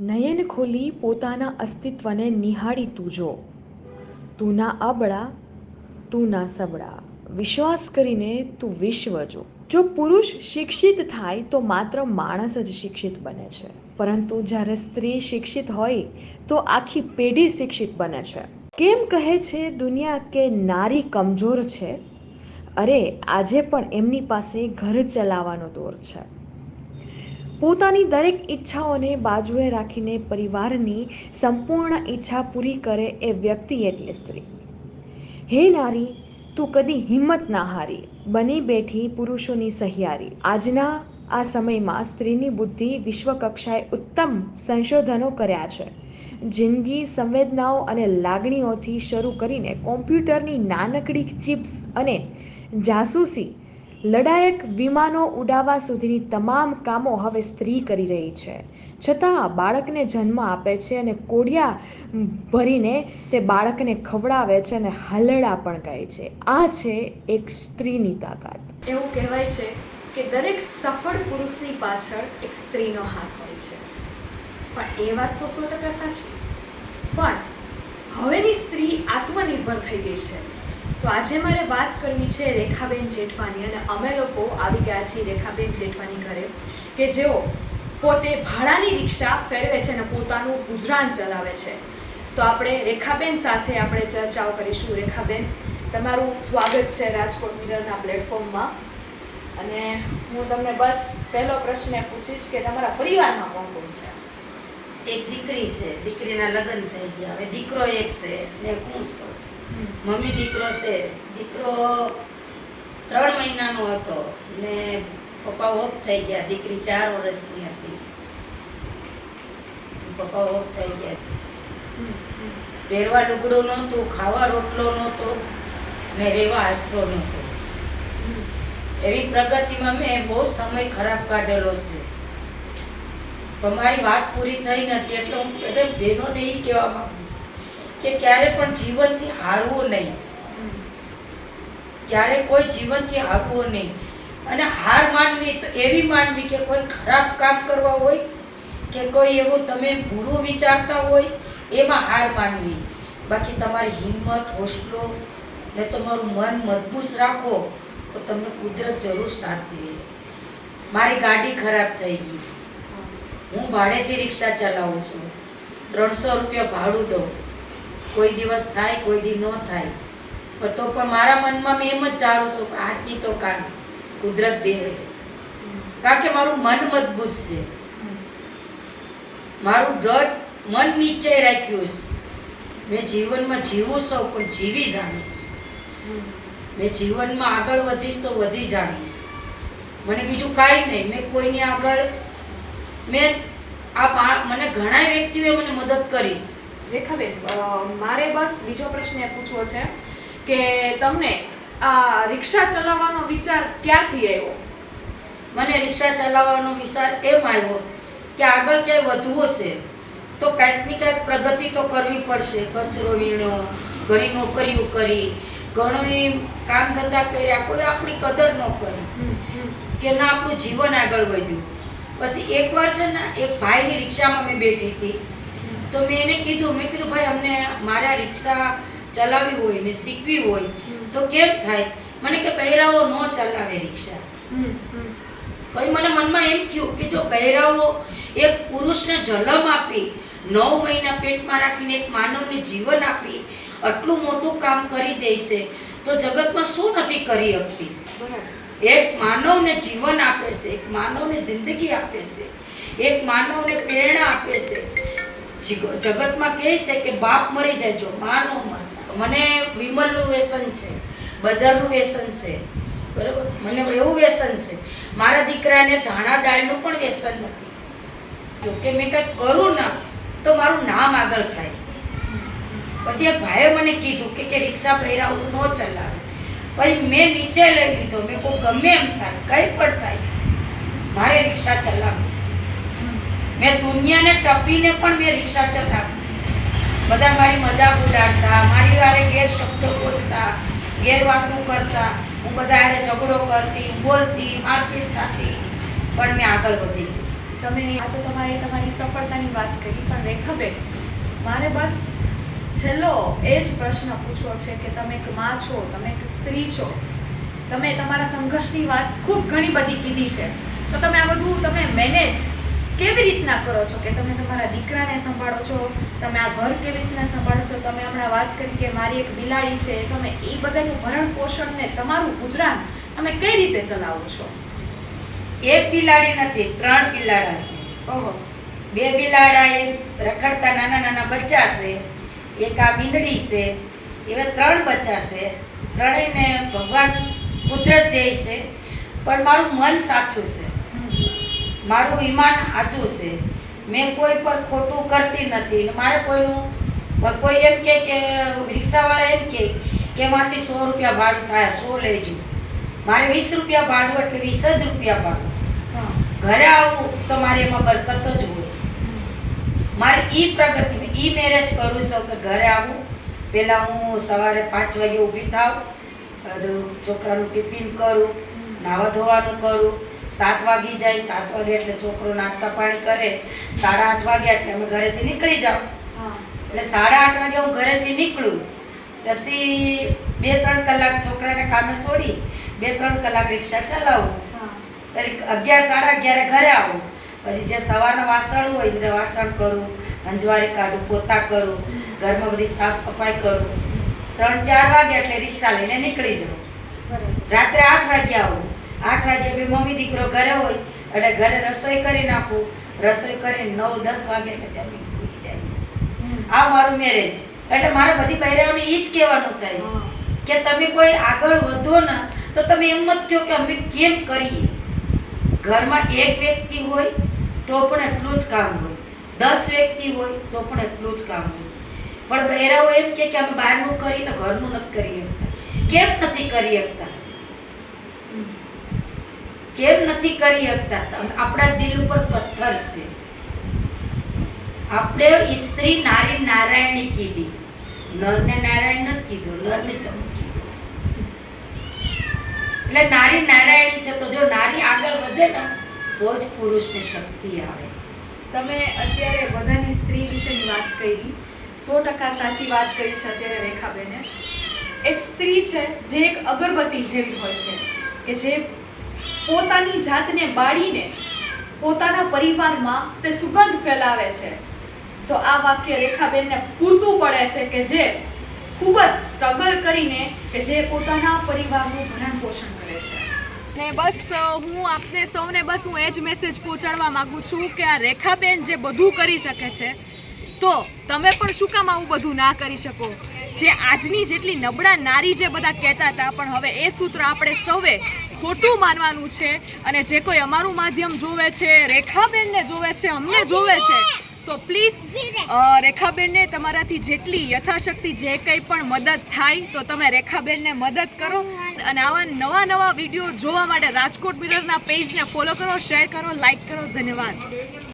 નયન ખોલી પોતાના અસ્તિત્વને નિહાળી તું જો. તું ના અબળા, તું ના સબળા. વિશ્વાસ કરીને તું વિશ્વ જો. જો પુરુષ શિક્ષિત થાય તો માત્ર માણસ જ શિક્ષિત બને છે. પરંતુ જ્યારે સ્ત્રી શિક્ષિત હોય તો આખી પેઢી શિક્ષિત બને છે. કેમ કહે છે દુનિયા કે નારી કમજોર છે? અરે, આજે પણ એમની પાસે ઘર ચલાવવાનો દોર છે. પોતાની દરેક ઈચ્છાઓને બાજુએ રાખીને પરિવારની સંપૂર્ણ ઈચ્છા પૂરી કરે એ વ્યક્તિ એટલે સ્ત્રી. હે નારી, તું કદી હિંમત ના હારી. બની બેઠી પુરુષોની સહિયારી. આજના આ સમયમાં સ્ત્રીની બુદ્ધિ વિશ્વકક્ષાએ ઉત્તમ સંશોધનો કર્યા છે. જિંદગી સંવેદનાઓ અને લાગણીઓથી શરૂ કરીને કોમ્પ્યુટરની નાનકડી ચિપ્સ અને જાસૂસી લડાયક વિમાનો ઉડાવવા સુધીની તમામ કામો હવે સ્ત્રી કરી રહી છે. છતાં બાળકને જન્મ આપે છે અને કોડિયા ભરીને તે બાળકને ખવડાવે છે અને હલડા પણ કહે છે. આ છે એક સ્ત્રીની તાકાત. એવું કહેવાય છે કે દરેક સફળ પુરુષની પાછળ એક સ્ત્રીનો હાથ હોય છે. પણ એ વાત તો સો ટકા સાચી. પણ હવેની સ્ત્રી આત્મનિર્ભર થઈ ગઈ છે. તો આજે મારે વાત કરવી છે રેખાબેન જેઠવાની અને અમે લોકો આવી ગયા છીએ રેખાબેન જેઠવાની ઘરે કે જેઓ પોતે ભાડાની રિક્ષા ફેરવે છે અને પોતાનું ગુજરાન ચલાવે છે. તો આપણે રેખાબેન સાથે આપણે ચર્ચાઓ કરીશું. રેખાબેન, તમારું સ્વાગત છે રાજકોટ મિરરના પ્લેટફોર્મમાં. અને હું તમને બસ પહેલો પ્રશ્ન પૂછીશ કે તમારા પરિવારમાં કોણ કોણ છે? એક દીકરી છે. દીકરીના લગ્ન થઈ ગયા. હવે દીકરો એક છે ને હું છું. મમ્મી દીકરો છે. દીકરો ત્રણ મહિનાનો હતો ને પપ્પા ઓફ થઈ ગયા. દીકરી ચાર વર્ષની હતી. પપ્પા ઓફ થઈ ગયા. પહેરવા લુગડો નહોતું, ખાવા રોટલો નહોતો ને રહેવા આશરો નહોતો. એવી પ્રગતિમાં મેં બહુ સમય ખરાબ કાઢેલો છે. પણ મારી વાત પૂરી થઈ નથી, એટલે હું બધા બહેનોને એ કહેવા માંગુ કે ક્યારે પણ જીવનથી હારવું નહીં. ક્યારે કોઈ જીવનથી હારવું નહીં. અને હાર માનવી તો એવી માનવી કે કોઈ ખરાબ કામ કરવા હોય, કે કોઈ એવું તમે બુરું વિચારતા હોય, એમાં હાર માનવી. બાકી તમારી હિંમત હોસલો ને તમારું મન મજબૂત રાખો, તો તમને કુદરત જરૂર સાથ દે. મારી ગાડી ખરાબ થઈ ગઈ. હું ભાડેથી રિક્ષા ચલાવું છું. ત્રણસો રૂપિયા ભાડું દઉં. કોઈ દિવસ થાય, કોઈ દી ન થાય. તો પણ મારા મનમાં મેં એમ જ ધારું છું કે આજની તો કાલ કુદરત દેહ કારણ કે મારું મન મજબૂત છે. મારું દ્રઢ મન નીચે રાખ્યું છે. મેં જીવનમાં જીવું સૌ પણ જીવી જાણીશ. મેં જીવનમાં આગળ વધીશ તો વધી જાણીશ. મને બીજું કાંઈ નહીં. મેં કોઈની આગળ મેં આ મને ઘણા વ્યક્તિઓએ મને મદદ કરીશ રેખાબેન મારે બસ બીજો પ્રશ્ન એ પૂછવો છે કે તમને આ રિક્ષા ચલાવવાનો વિચાર ક્યાંથી આવ્યો? મને રિક્ષા ચલાવવાનો વિચાર એમ આવ્યો કે આગળ ક્યાંય વધવું છે તો કાંઈક ને કાંઈક પ્રગતિ તો કરવી પડશે કચરો વીણો ઘણી નોકરીઓ કરી ઘણી કામ ધંધા કર્યા કોઈ આપણી કદર ન કરી કે ના આપણું જીવન આગળ વધ્યું. પછી એકવાર છે ને એક ભાઈની રિક્ષામાં મેં બેઠી હતી. તો મેં એને કીધું મેં કીધું ભાઈ અમને મારે રિક્ષા ચલાવવી હોય ને શીખવી હોય તો કેમ થાય? મને કે પહેરાવો ન ચલાવે રિક્ષા. પછી મને મનમાં એમ થયું કે જો પહેરાવો એક પુરુષને જલમ આપી નવ મહિના પેટમાં રાખીને એક માનવને જીવન આપી આટલું મોટું કામ કરી દેશે તો જગતમાં શું નથી કરી શકતી? એક માનવને જીવન આપે છે એક માનવને જિંદગી આપે છે એક માનવને પ્રેરણા આપે છે જગતમાં કહે છે કે બાપ મરી જાય જો મા ન મરતા. મને વિમલનું વ્યસન છે, બજારનું વ્યસન છે, બરાબર? મને એવું વ્યસન છે. મારા દીકરાને ધાણા દાળનું પણ વ્યસન નથી. જો કે મેં કંઈક કરું ના, તો મારું નામ આગળ થાય. પછી એક ભાઈએ મને કીધું કે કે રિક્ષા પહેરાવું ન ચલાવે. પછી મેં નીચે લઈ લીધો. મેં કોઈ ગમે એમ થાય, કંઈ પણ થાય. મારે રિક્ષા ચલાવીશ મેં દુનિયાને ટપીને પણ મેં રિક્ષા ચલાવીશ. બધા મારી મજાક ઉડાડતા, મારી વાળે ગેર શબ્દો બોલતા ગેર વાતો કરતા. હું બધા એને ઝઘડો કરતી, બોલતી, મારપીટ થતી. પણ મેં આગળ વધી. તમે, આ તો તમારે તમારી સફળતાની વાત કરી, પણ રેખાબેન, મારે બસ છેલ્લો એ જ પ્રશ્ન પૂછવો છે કે તમે એક માં છો, તમે એક સ્ત્રી છો. તમે તમારા સંઘર્ષની વાત ખૂબ ઘણી બધી કીધી છે. તો તમે આ બધું તમે મેનેજ કેવી રીતના કરો છો? કે તમે તમારા દીકરાને સંભાળો છો? તમે આ ઘર કેવી રીતના સંભાળો છો? તમે હમણાં વાત કરી કે મારી એક બિલાડી છે તમે એ બધાનું ભરણ પોષણને તમારું ગુજરાન તમે કઈ રીતે ચલાવો છો? એક બિલાડી નથી ત્રણ બિલાડા છે. ઓહો. બે બિલાડા એ રખડતા નાના નાના બચ્ચા છે એક આ મીંદડી છે એવા ત્રણ બચ્ચા છે. ત્રણેયને ભગવાન કુદરત દે છે પણ મારું મન સાચું છે. મારું ઈમાન આચું છે. મેં કોઈ પર ખોટું કરતી નથી. મારે કોઈનું કોઈ એમ કહે કે રિક્ષાવાળા એમ કહે કે માસી સો રૂપિયા ભાડું થાય સો લેજો. મારે વીસ રૂપિયા ભાડું એટલે વીસ જ રૂપિયા ભાડું. ઘરે આવું તો મારે એમાં બરકત જ હોય. મારે એ પ્રગતિ ઈ મેરેજ કરું છું કે ઘરે આવું. પહેલાં હું સવારે પાંચ વાગે ઊભી થાવ છોકરાનું ટિફિન કરું નાવા ધોવાનું કરું. સાત વાગી જાય સાત વાગે એટલે છોકરો નાસ્તા પાણી કરે. સાડા આઠ વાગે એટલે અમે ઘરેથી નીકળી જાઉં એટલે સાડા આઠ વાગે હું ઘરેથી નીકળું. પછી બે ત્રણ કલાક છોકરાને કામે છોડી બે ત્રણ કલાક રિક્ષા ચલાવું. પછી અગિયાર સાડા અગિયારે ઘરે આવું. પછી જે સવારના વાસણ હોય બધા વાસણ કરું અંજવારી કાઢું પોતા કરું ઘરમાં બધી સાફ સફાઈ કરું. ત્રણ ચાર વાગે એટલે રિક્ષા લઈને નીકળી જાઉં. રાત્રે આઠ વાગે આવું. આઠ વાગે બી મમ્મી દીકરો ઘરે હોય એટલે ઘરે રસોઈ કરી નાખું. રસોઈ કરીને નવ દસ વાગે એટલે જમી ભૂલી જાય. આ મારું મેરેજ એટલે મારે બધી બહેરાઓને એ જ કહેવાનું થાય છે કે તમે કોઈ આગળ વધો ને તો તમે એમ જ કહો કે અમે કેમ કરીએ? ઘરમાં એક વ્યક્તિ હોય તો પણ એટલું જ કામ હોય. દસ વ્યક્તિ હોય તો પણ એટલું જ કામ હોય. પણ બહેરાઓ એમ કે અમે બહારનું કરીએ તો ઘરનું નથી કરી શકતા. કેમ નથી કરી શકતા? કેમ નથી કરી શકતા? તમે આપણા દિલ ઉપર પથ્થર છે. આપણે સ્ત્રી નારી નારાયણી કીધી. નરને નારાયણ નથી કીધું, નરને ચમ કીધું. એટલે નારી નારાયણી છે તો જો નારી આગળ વધે ને, તો જ પુરુષને શક્તિ આવે. તમે અત્યારે બધાની સ્ત્રી વિશેની વાત કરી. સો ટકા સાચી વાત કરી છે અત્યારે રેખાબેને. એક સ્ત્રી છે જે એક અગરબત્તી જેવી હોય છે, કે જે પોતાની જાતને બાળીને પોતાના પરિવારમાં તે સુગંધ ફેલાવે છે. તો આ વાક્ય રેખાબેનને પૂરતું પડે છે કે જે ખૂબ જ સ્ટ્રગલ કરીને કે જે પોતાના પરિવારનું ભરણ પોષણ કરે છે. ને બસ હું આપને સૌને બસ હું એ જ મેસેજ પહોંચાડવા માગું છું કે આ રેખાબેન જે બધું કરી શકે છે, તો તમે પણ શું કામ આવું બધું ના કરી શકો? જે આજની જેટલી નબળા નારી જે બધા કહેતા હતા, પણ હવે એ સૂત્ર આપણે સૌએ ખોટું માનવાનું છે અને જે કોઈ અમારું માધ્યમ જોવે છે, રેખાબેનને જોવે છે, અમને જોવે છે, તો પ્લીઝ રેખાબેનને તમારાથી જેટલી યથાશક્તિ જે કંઈ પણ મદદ થાય, તો તમે રેખાબેનને મદદ કરો અને આવા નવા નવા વીડિયો જોવા માટે રાજકોટ મિરરના પેજને ફોલો કરો શેર કરો લાઈક કરો, ધન્યવાદ.